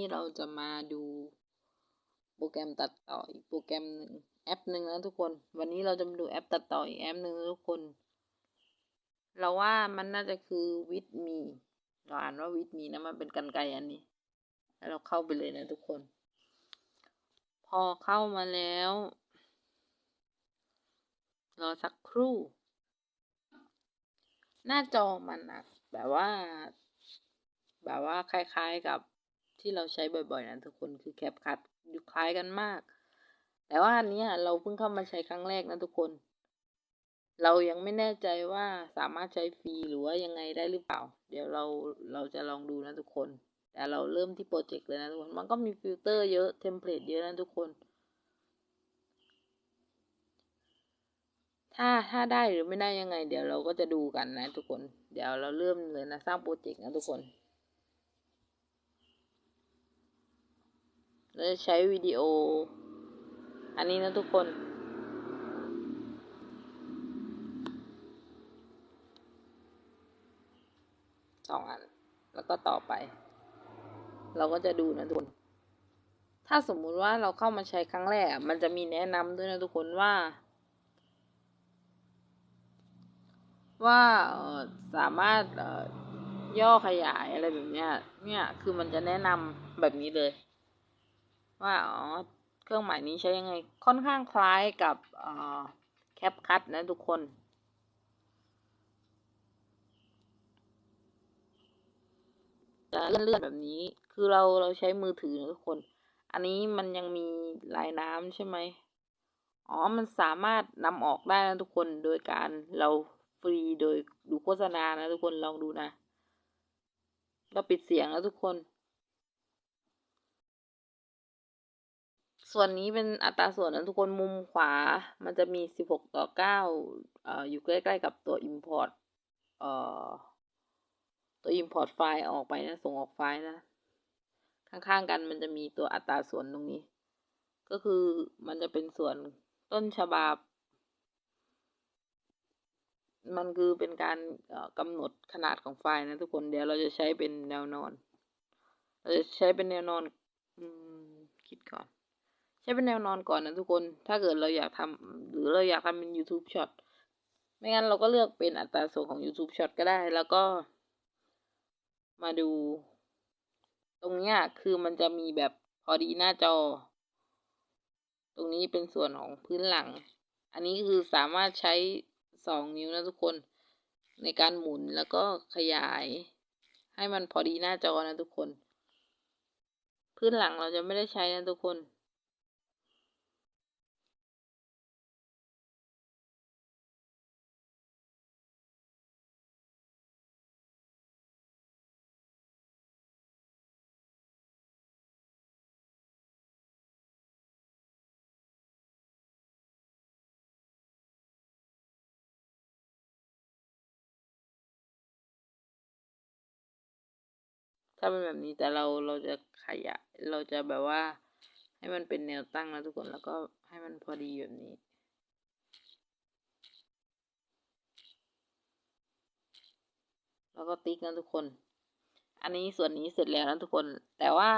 ี้เราจะมาดูโปรแกรมตัดต่ออีกโปรแกรมหนึ่งแอปหนึ่งนะทุกคน วันนี้เราจะมาดูแอปตัดต่ออีกแอปหนึ่งนะทุกคน เราว่ามันน่าจะคือวิดมีเราอ่านว่าวิดมีนะมันเป็นกันไกรอันนี้ แล้วเราเข้าไปเลยนะทุกคน พอเข้ามาแล้วรอสักครู่ หน้าจอมันนะแบบว่า แบบว่าคล้ายๆกับ ที่เราใช้บ่อยๆนะทุกคนคือแคปคัดอยู่คล้ายกันมาก แต่ว่าอันนี้เราเพิ่งเข้ามาใช้ครั้งแรกนะทุกคน เรายังไม่แน่ใจว่าสามารถใช้ฟรีหรือว่ายังไงได้หรือเปล่า เดี๋ยวเราเราจะลองดูนะทุกคน แต่เราเริ่มที่โปรเจกต์เลยนะทุกคนมันก็มีฟิลเตอร์เยอะเทมเพลตเยอะนะทุกคน ถ้าถ้าได้หรือไม่ได้ยังไง เดี๋ยวเราก็จะดูกันนะทุกคน เดี๋ยวเราเริ่มเลยนะสร้างโปรเจกต์นะทุกคน เราจะใช้วิดีโอ อันนี้นะทุกคน สองอัน แล้วก็ต่อไป เราก็จะดูนะทุกคน ถ้าสมมุติว่าเราเข้ามาใช้ครั้งแรก มันจะมีแนะนำด้วยนะทุกคนว่า ว่าสามารถย่อขยายอะไรแบบเนี้ย เนี่ย คือมันจะแนะนำแบบนี้เลย ว่าอ๋อเครื่องหมายนี้ใช้ยังไง ค่อนข้างคล้ายกับแคปคัตนะทุกคน จะเลื่อนๆแบบนี้คือเราเราใช้มือถือนะทุกคน อันนี้มันยังมีลายน้ำใช่ไหมอ๋อ มันสามารถนำออกได้นะทุกคนโดยการเราฟรีโดยดูโฆษณานะทุกคนลองดูนะ เราปิดเสียงแล้วทุกคน ส่วนนี้เป็นอัตราส่วนนะทุกคนมุมขวา มันจะมีสิบหกต่อเก้าอยู่ใกล้ๆกับตัว import เอ่อตัว import ไฟล์ออกไปนะ ส่งออกไฟล์นะ ข้างๆกันมันจะมีตัวอัตราส่วนตรงนี้ ก็คือมันจะเป็นส่วนต้นฉบับ มันคือเป็นการกำหนดขนาดของไฟล์นะทุกคนเดี๋ยวเราจะใช้เป็นแนวนอน เราจะใช้เป็นแนวนอนอคิดก่อน ช้เป็นแนวนอนก่อนนะทุกคน ถ้าเกิดเราอยากทำหรือเราอยากทำเป็น YouTube Short ไม่งั้นเราก็เลือกเป็นอัตราส่วนของ YouTube Short ก็ได้ แล้วก็ มาดู ตรงนี้คือมันจะมีแบบพอดีหน้าจอ ตรงนี้เป็นส่วนของพื้นหลัง อันนี้คือสามารถใช้สองนิ้วนะทุกคน ในการหมุนแล้วก็ขยาย ให้มันพอดีหน้าจอนะทุกคน พื้นหลังเราจะไม่ได้ใช้นะทุกคน ถ้าเป็นแบบนี้แต่เราเราจะขยายเราจะแบบว่า ให้มันเป็นแนวตั้งนะทุกคนแล้วก็ให้มันพอดีแบบนี้แล้วก็ติ๊กนะทุกคน อันนี้ส่วนนี้เสร็จแล้วนะทุกคน แต่ว่า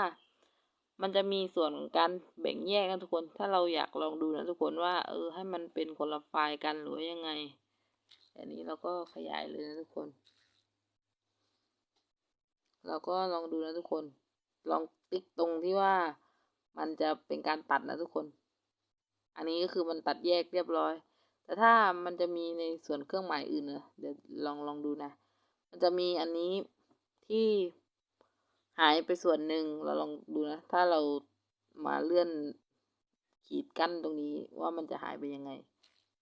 มันจะมีส่วนของการแบ่งแยกนะทุกคน ถ้าเราอยากลองดูนะทุกคนว่า เออ ให้มันเป็นคนละไฟล์กันหรือยังไง อันนี้เราก็ขยายเลยนะทุกคน เราก็ลองดูนะทุกคน ลองติ๊กตรงที่ว่ามันจะเป็นการตัดนะทุกคน อันนี้ก็คือมันตัดแยกเรียบร้อย แต่ถ้ามันจะมีในส่วนเครื่องหมายอื่นนะเดี๋ยวลองลองดูนะ มันจะมีอันนี้ที่หายไปส่วนหนึ่งเราลองดูนะ ถ้าเรามาเลื่อนขีดกั้นตรงนี้ว่ามันจะหายไปยังไง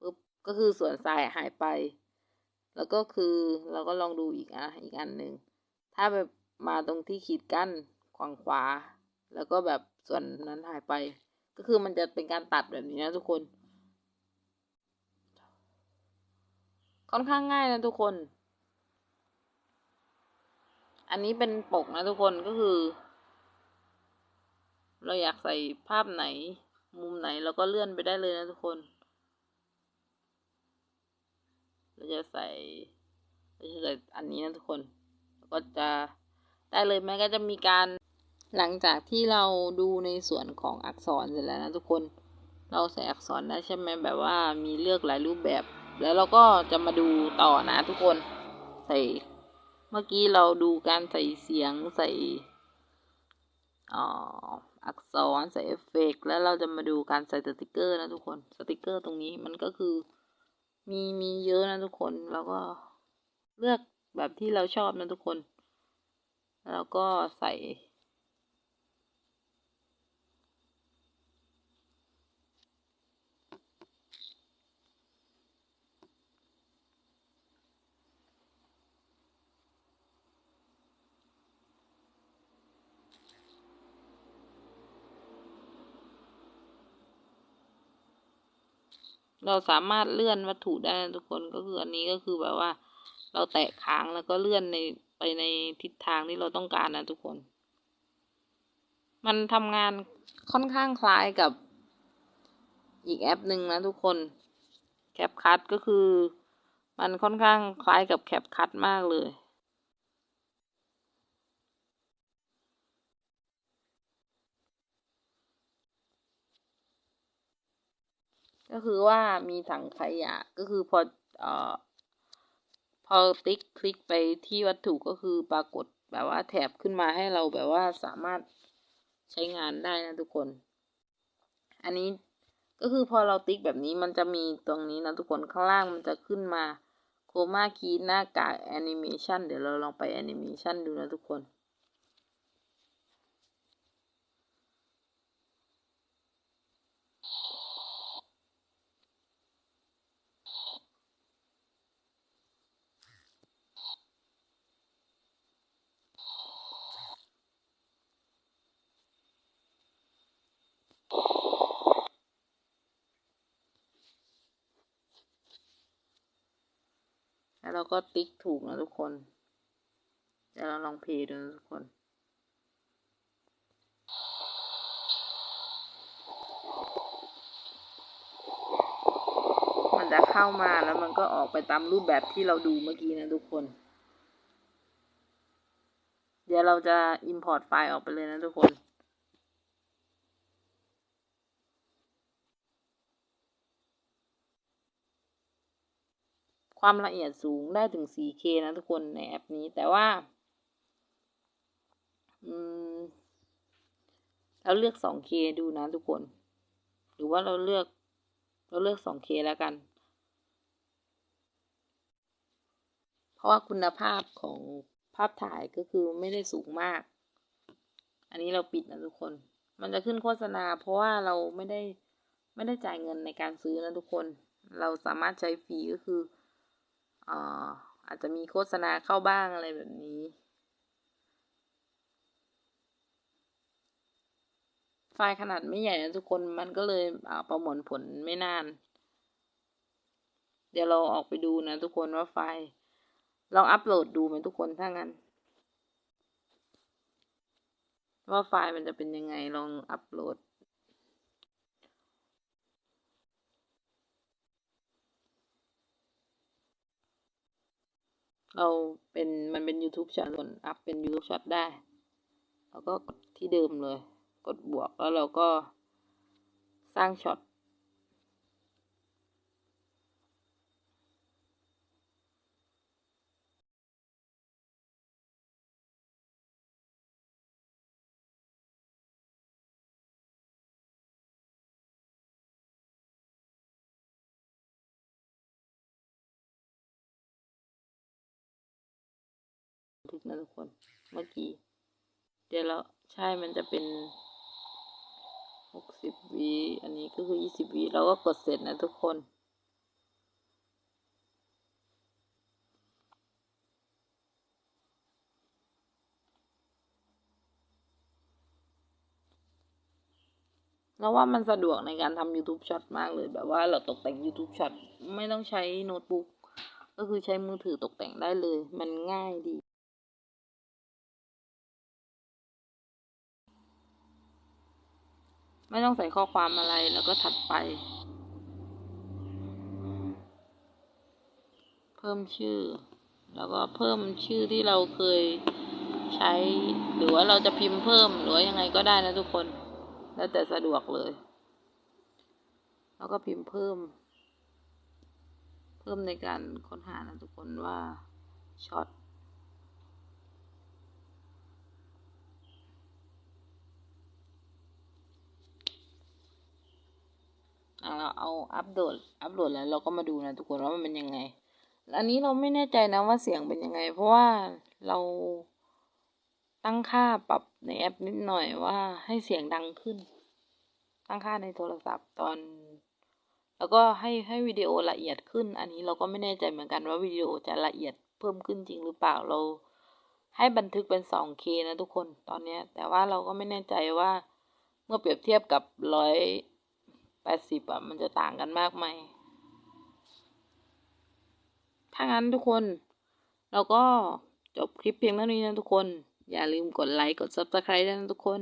ปุ๊บก็คือส่วนทรายหายไป แล้วก็คือเราก็ลองดูอีกอะอีกอันหนึ่งถ้าแบบ มาตรงที่ขีดกั้นขวางขวา แล้วก็แบบส่วนนั้นหายไป ก็คือมันจะเป็นการตัดแบบนี้นะทุกคน ค่อนข้างง่ายนะทุกคน อันนี้เป็นปกนะทุกคนก็คือ เราอยากใส่ภาพไหน มุมไหนเราก็เลื่อนไปได้เลยนะทุกคน เราจะใส่เราจะใส่อันนี้นะทุกคน แล้วก็จะ ได้เลยแม้ก็จะมีการหลังจากที่เราดูในส่วนของอักษรเสร็จแล้วนะทุกคน เราใส่อักษรได้ใช่ไหมแบบว่ามีเลือกหลายรูปแบบ แล้วเราก็จะมาดูต่อนะทุกคน ใส่เมื่อกี้เราดูการใส่เสียงใส่อออักษรใส่เอฟเฟกต์แล้วเราจะมาดูการใส่สติกเกอร์นะทุกคน สติกเกอร์ตรงนี้มันก็คือมีมีเยอะนะทุกคน แล้วก็เลือกแบบที่เราชอบนะทุกคน แล้วก็ใส่เราสามารถเลื่อนวัตถุได้นะทุกคนก็คืออันนี้ก็คือแบบว่า เราแตะค้างแล้วก็เลื่อนในไปในทิศทางที่เราต้องการนะทุกคน มันทำงานค่อนข้างคล้ายกับอีกแอปหนึ่งนะทุกคนแคปคัทก็คือมันค่อนข้างคล้ายกับแคปคัทมากเลยก็คือว่ามีถังขยะก็คือพอเอ่อ พอติ๊กคลิกไปที่วัตถุก็คือปรากฏแบบว่าแถบขึ้นมาให้เราแบบว่าสามารถใช้งานได้นะทุกคน อันนี้ก็คือพอเราติ๊กแบบนี้มันจะมีตรงนี้นะทุกคนข้างล่างมันจะขึ้นมาโคมาคีหน้ากากแอนิเมชันเดี๋ยวเราลองไปแอนิเมชันดูนะทุกคน แล้วเราก็ติ๊กถูกนะทุกคนเดี๋ยวเราลองเพย์ดูนะทุกคน มันจะเข้ามาแล้วมันก็ออกไปตามรูปแบบที่เราดูเมื่อกี้นะทุกคน เดี๋ยวเราจะ import ไฟล์ออกไปเลยนะทุกคน ความละเอียดสูงได้ถึง 4K นะทุกคนในแอปนี้แต่ว่าอืมเราเลือก 2K ดูนะทุกคน หรือว่าเราเลือก เราเลือก 2K แล้วกัน เพราะว่าคุณภาพของภาพถ่ายก็คือไม่ได้สูงมาก อันนี้เราปิดนะทุกคน มันจะขึ้นโฆษณา เพราะว่าเราไม่ได้ไม่ได้จ่ายเงินในการซื้อนะทุกคน เราสามารถใช้ฟรีก็คือ อ่าอาจจะมีโฆษณาเข้าบ้างอะไรแบบนี้ ไฟล์ขนาดไม่ใหญ่นะทุกคนมันก็เลยประมวลผลไม่นาน เดี๋ยวเราออกไปดูนะทุกคนว่าไฟล์ลองอัปโหลดดูไหมทุกคนถ้างั้น ว่าไฟล์มันจะเป็นยังไงลองอัปโหลด เราเป็นมันเป็น YouTube ช็อตส่วนอัพเป็น YouTube ช็อตได้แล้วก็กดที่เดิมเลย กดบวกแล้วเราก็สร้างช็อต ทึกนะทุกคน เมื่อกี้ เดี๋ยวเราใช่มันจะเป็นหกสิบวิอันนี้ก็คือยี่สิบวิเราก็กดเสร็จนะทุกคนเราว่ามันสะดวกในการทำ YouTube ช็อตมากเลยแบบว่าเราตกแต่ง YouTube ช็อตไม่ต้องใช้โน้ตบุ๊กก็คือใช้มือถือตกแต่งได้เลย มันง่ายดี ไม่ต้องใส่ข้อความอะไรแล้วก็ถัดไป เพิ่มชื่อ แล้วก็เพิ่มชื่อที่เราเคยใช้ หรือว่าเราจะพิมพ์เพิ่มหรือยังไงก็ได้นะทุกคน แล้วแต่สะดวกเลย แล้วก็พิมพ์เพิ่ม เพิ่มในการค้นหานะทุกคนว่าช็อต เราเอาอัปโหลดอัปโหลดแล้วเราก็มาดูนะทุกคนว่ามันเป็นยังไง อันนี้เราไม่แน่ใจนะว่าเสียงเป็นยังไง เพราะว่าเราตั้งค่าปรับในแอปนิดหน่อยว่าให้เสียงดังขึ้น ตั้งค่าในโทรศัพท์ตอน แล้วก็ให้ให้วิดีโอละเอียดขึ้น อันนี้เราก็ไม่แน่ใจเหมือนกันว่าวิดีโอจะละเอียดเพิ่มขึ้นจริงหรือเปล่าเรา ให้บันทึกเป็น 2K นะทุกคนตอนนี้แต่ว่าเราก็ไม่แน่ใจว่าเมื่อเปรียบเทียบกับร้อย สิบอะมันจะต่างกันมากไหมถ้างั้นทุกคน เราก็จบคลิปเพียงเท่านี้นะทุกคน อย่าลืมกดไลค์ กด subscribe ด้วยนะทุกคน